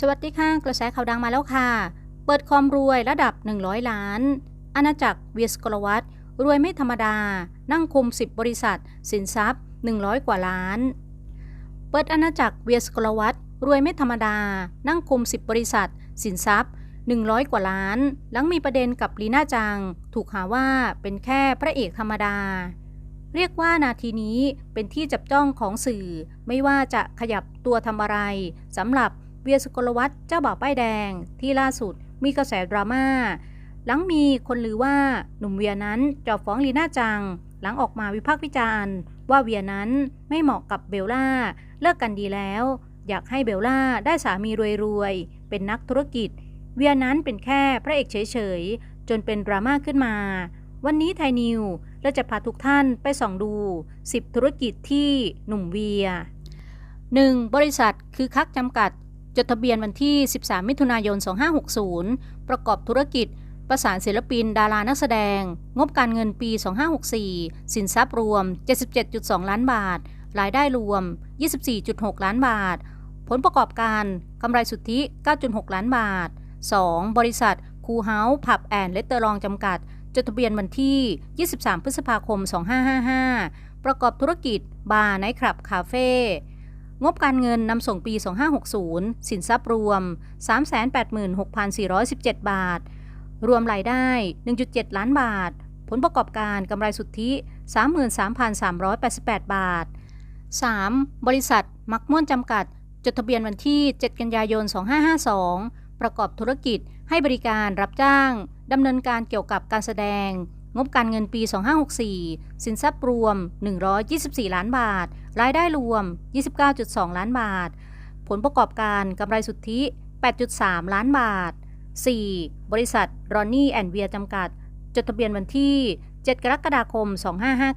สวัสดีค่ะกระแสข่าวดังมาแล้วค่ะ เปิดความรวยระดับ 100 ล้าน อาณาจักรเวียสกลวัตรวยไม่ธรรมดา นั่งคุม 10 บริษัท สินทรัพย์ 100 กว่าล้าน เปิดอาณาจักรเวียสกลวัตรวยไม่ธรรมดา นั่งคุม 10 บริษัท สินทรัพย์ 100 กว่าล้าน หลังมีประเด็นกับลีน่าจัง ถูกหาว่าเป็นแค่พระเอกธรรมดา เรียกว่านาทีนี้เป็นที่จับจ้องของสื่อ ไม่ว่าจะขยับตัวทำอะไรสำหรับ วียสุกลวัฒน์เจ้าบ่าวป้ายแดง ที่ล่าสุดมีกระแสดราม่าหลังมีคนลือว่าหนุ่มเวียนั้นจะฟ้องลีน่าจัง หลังออกมาวิพากษ์วิจารณ์ ว่าเวียนั้นไม่เหมาะกับเบลล่า เลิกกันดีแล้ว อยากให้เบลล่าได้สามีรวยๆ เป็นนักธุรกิจ เวียนั้นเป็นแค่พระเอกเฉยๆ จนเป็นดราม่าขึ้นมา วันนี้ไทยนิวเราจะพาทุกท่านไปส่องดู 10 ธุรกิจที่หนุ่มเวีย 1. บริษัทคือคักจำกัด จดทะเบียนวันที่ 13 มิถุนายน 2560 ประกอบธุรกิจ ประสานศิลปิน ดารานักแสดง งบการเงินปี 2564 สินทรัพย์รวม 77.2 ล้านบาท รายได้รวม 24.6 ล้านบาท ผลประกอบการกำไรสุทธิ 9.6 ล้านบาท 2. บริษัท คูเฮาส์ผับแอนด์เลตเตอร์ลองจำกัด จดทะเบียนวันที่ 23 พฤษภาคม 2555 ประกอบธุรกิจ บาร์ไนท์คลับ คาเฟ่ งบการเงินนำส่งปี 2560 สินทรัพย์รวม 386,417 บาท รวมรายได้ 1.7 ล้านบาท ผลประกอบการกำไรสุทธิ 33,388 บาท 3. บริษัท มักม่วนจำกัด จดทะเบียนวันที่ 7 กันยายน 2552 ประกอบธุรกิจให้บริการรับจ้างดำเนินการเกี่ยวกับการแสดง งบการเงินปี 2564 สินทรัพย์รวม 124 ล้านบาท รายได้รวม 29.2 ล้านบาท ผลประกอบการกำไรสุทธิ 8.3 ล้านบาท 4. บริษัทรอนนี่แอนเวียจำกัด จดทะเบียนวันที่ 7 กรกฎาคม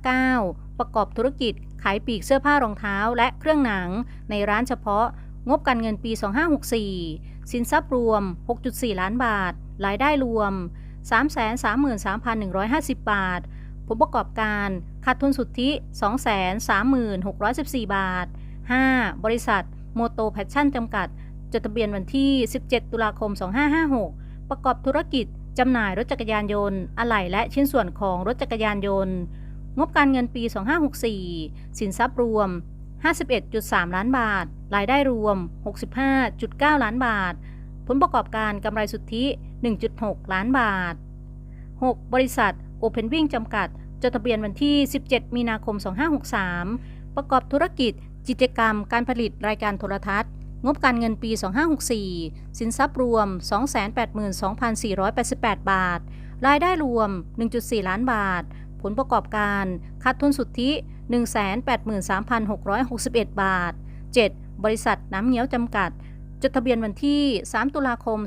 2559 ประกอบธุรกิจขายปีกเสื้อผ้ารองเท้าและเครื่องหนัง ในร้านเฉพาะ งบการเงินปี 2564 สินทรัพย์รวม 6.4 ล้านบาท รายได้รวม 333,150 บาท ผลประกอบการขาดทุนสุทธิ 236,14 บาท 5. บริษัท โมโตแพชชั่นจำกัด จดทะเบียนวันที่ 17 ตุลาคม 2556 ประกอบธุรกิจจำหน่ายรถจักรยานยนต์ อะไหล่และชิ้นส่วนของรถจักรยานยนต์ งบการเงินปี 2564 สินทรัพย์รวม 51.3 ล้านบาท รายได้รวม 65.9 ล้านบาท ผลประกอบการกำไรสุทธิ 1.6 ล้านบาท 6. บริษัท Open Wing จำกัด จดทะเบียนวันที่ 17 มีนาคม 2563 ประกอบธุรกิจ กิจกรรม การผลิตรายการโทรทัศน์ งบการเงินปี 2564 สินทรัพย์รวม 282,488 บาท รายได้รวม 1.4 ล้านบาท ผลประกอบการ ขาดทุนสุทธิ 183,661 บาท 7. บริษัทน้ำเงี้ยวจำกัด จดทะเบียนวันที่ 3 ตุลาคม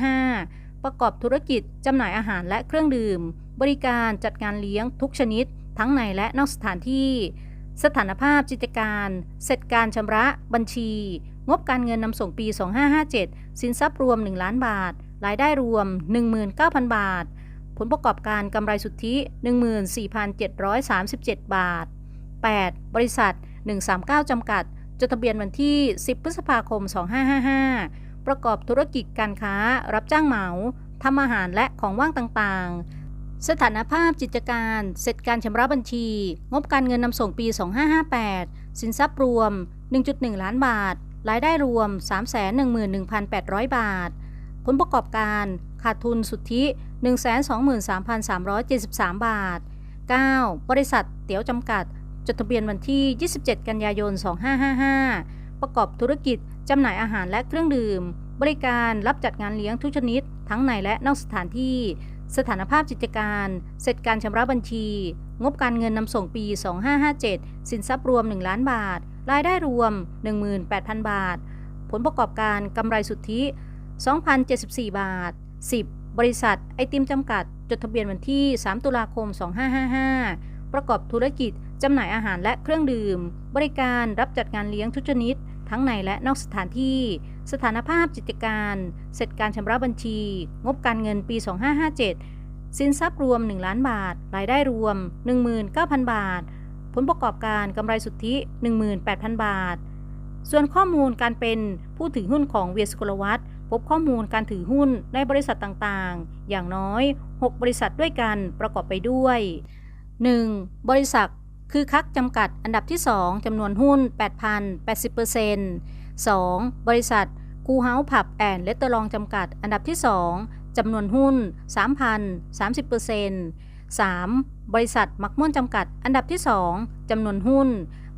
2555 ประกอบธุรกิจจำหน่ายอาหารและเครื่องดื่ม บริการจัดงานเลี้ยงทุกชนิด ทั้งในและนอกสถานที่ สถานภาพจิตการ เสร็จการชำระ บัญชี งบการเงินนำส่งปี 2557 สินทรัพย์รวม 1 ล้านบาท รายได้รวม 19,000 บาท ผลประกอบการกำไรสุทธิ 14,737 บาท 8. บริษัท 139 จำกัด จดทะเบียนวันที่ 10 พฤษภาคม 2555 ประกอบธุรกิจการค้า รับจ้างเหมาทำอาหารและของว่างต่างๆ สถานภาพจิตการ เสร็จการชำระบัญชี งบการเงินนำส่งปี 2558 สินทรัพย์รวม 1.1 ล้านบาท รายได้รวม 311,800 บาท ผลประกอบการ ขาดทุนสุทธิ 123,373 บาท 9. บริษัท เตี๋ยวจำกัด จดทะเบียนวันที่ 27 กันยายน 2555 ประกอบธุรกิจ จำหน่ายอาหารและเครื่องดื่ม บริการรับจัดงานเลี้ยงทุกชนิด ทั้งในและนอกสถานที่ สถานภาพจิตการ เสร็จการชำระบัญชี งบการเงินนำส่งปี 2557 สินทรัพย์รวม 1 ล้านบาท รายได้รวม 18,000 บาท ผลประกอบการกำไรสุทธิ 2,074 บาท 10. บริษัท ไอติมจำกัด จดทะเบียนวันที่ 3 ตุลาคม 2555 ประกอบธุรกิจจำหน่ายอาหารและเครื่องดื่ม บริการรับจัดงานเลี้ยงทุกชนิด ทั้งในและนอกสถานที่ สถานภาพจิตการเสร็จการชำระบัญชี งบการเงินปี 2557 สินทรัพย์รวม 1 ล้านบาท รายได้รวม 19,000 บาท ผลประกอบการกำไรสุทธิ 18,000 บาท ส่วนข้อมูลการเป็นผู้ถือหุ้นของเวียสกุลวัตพบข้อมูลการถือหุ้นในบริษัทต่างๆ อย่างน้อย 6 บริษัทด้วยกันประกอบไปด้วย 1. บริษัท คือคักจำกัดอันดับที่ 2จำนวนหุ้น 8,080% 2. บริษัทคูเฮาส์ผับแอนเลตเตอร์ลองจำกัด อันดับที่ 2จำนวนหุ้น 3,030% 3. บริษัทมักม่วนจำกัด อันดับที่ 2จำนวนหุ้น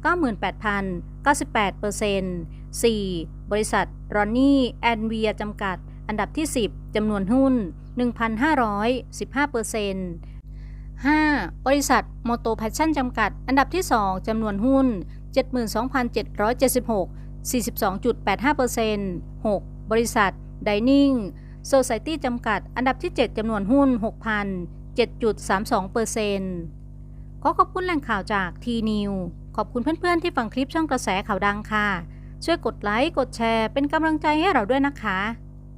98,098% 4. บริษัทรอนนี่แอนเวียจำกัด อันดับที่ 10จำนวนหุ้น 1,515% 5. บริษัทโมโตแพชชั่นจำกัด อันดับที่ 2จำนวนหุ้น 72,776 42.85% 6. บริษัทไดนิ่งโซ c i ตี้จำกัด อันดับที่ 7จำนวนหุ้น6,000 7.32%ขอขอบคุณแหล่งข่าวจากทีนิวขอบคุณเพื่อนๆที่ฟังคลิปช่องกระแสข่าวดังค่ะ ช่วยกดไลค์ กดแชร์ เป็นกำลังใจให้เราด้วยนะคะ